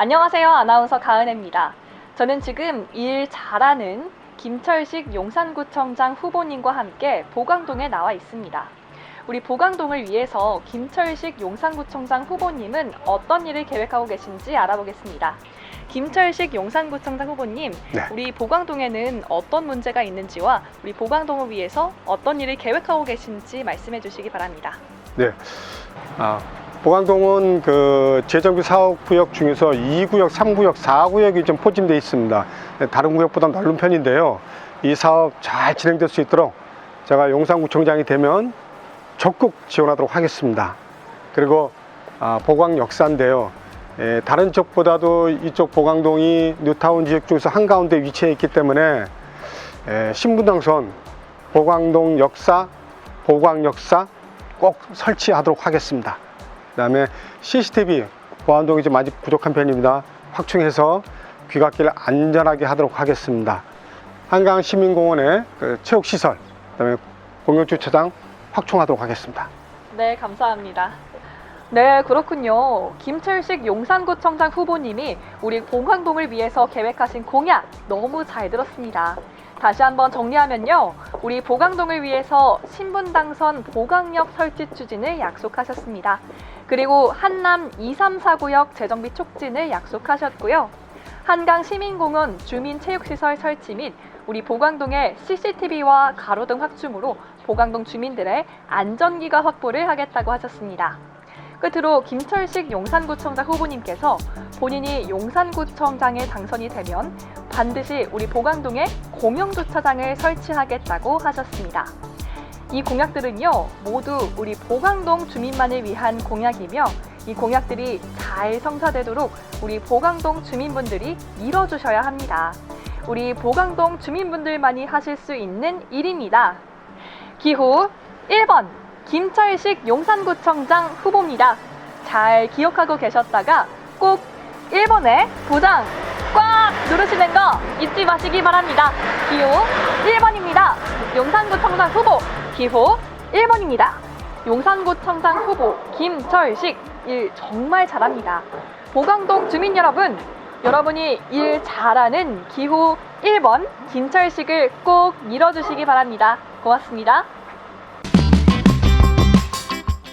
안녕하세요. 아나운서 가은혜입니다. 저는 지금 일 잘하는 김철식 용산구청장 후보님과 함께 보강동에 나와 있습니다. 우리 보강동을 위해서 김철식 용산구청장 후보님은 어떤 일을 계획하고 계신지 알아보겠습니다. 김철식 용산구청장 후보님, 네. 우리 보강동에는 어떤 문제가 있는지와 우리 보강동을 위해서 어떤 일을 계획하고 계신지 말씀해 주시기 바랍니다. 네. 아, 보강동은 그 재정비 사업 구역 중에서 2구역, 3구역, 4구역이 좀 포진되어 있습니다. 네, 다른 구역보다 넓은 편인데요. 이 사업 잘 진행될 수 있도록 제가 용산구청장이 되면 적극 지원하도록 하겠습니다. 그리고 아, 보강 역사인데요. 에, 다른 쪽보다도 이쪽 보강동이 뉴타운 지역 중에서 한가운데 위치해 있기 때문에 에, 신분당선 보강동 역사, 보강 역사 꼭 설치하도록 하겠습니다. 그 다음에 CCTV 보안동이 좀 아직 부족한 편입니다. 확충해서 귀갓길 안전하게 하도록 하겠습니다. 한강 시민공원의 그 체육시설, 그 다음에 공영주차장 확충하도록 하겠습니다. 네, 감사합니다. 네, 그렇군요. 김철식 용산구청장 후보님이 우리 공항동을 위해서 계획하신 공약 너무 잘 들었습니다. 다시 한번 정리하면요. 우리 보강동을 위해서 신분당선 보강역 설치 추진을 약속하셨습니다. 그리고 한남 2, 3, 4구역 재정비 촉진을 약속하셨고요. 한강 시민공원 주민체육시설 설치 및 우리 보강동의 CCTV와 가로등 확충으로 보강동 주민들의 안전기가 확보를 하겠다고 하셨습니다. 끝으로 김철식 용산구청장 후보님께서 본인이 용산구청장에 당선이 되면 반드시 우리 보강동에 공영 주차장을 설치하겠다고 하셨습니다. 이 공약들은요, 모두 우리 보강동 주민만을 위한 공약이며 이 공약들이 잘 성사되도록 우리 보강동 주민분들이 밀어주셔야 합니다. 우리 보강동 주민분들만이 하실 수 있는 일입니다. 기호 1번 김철식 용산구청장 후보입니다. 잘 기억하고 계셨다가 꼭 1번에 도장 꽉 누르시는 거 잊지 마시기 바랍니다. 기호 1번입니다. 용산구청장 후보 기호 1번입니다. 용산구청장 후보 김철식 일 정말 잘합니다. 보강동 주민 여러분, 여러분이 일 잘하는 기호 1번 김철식을 꼭 밀어주시기 바랍니다. 고맙습니다.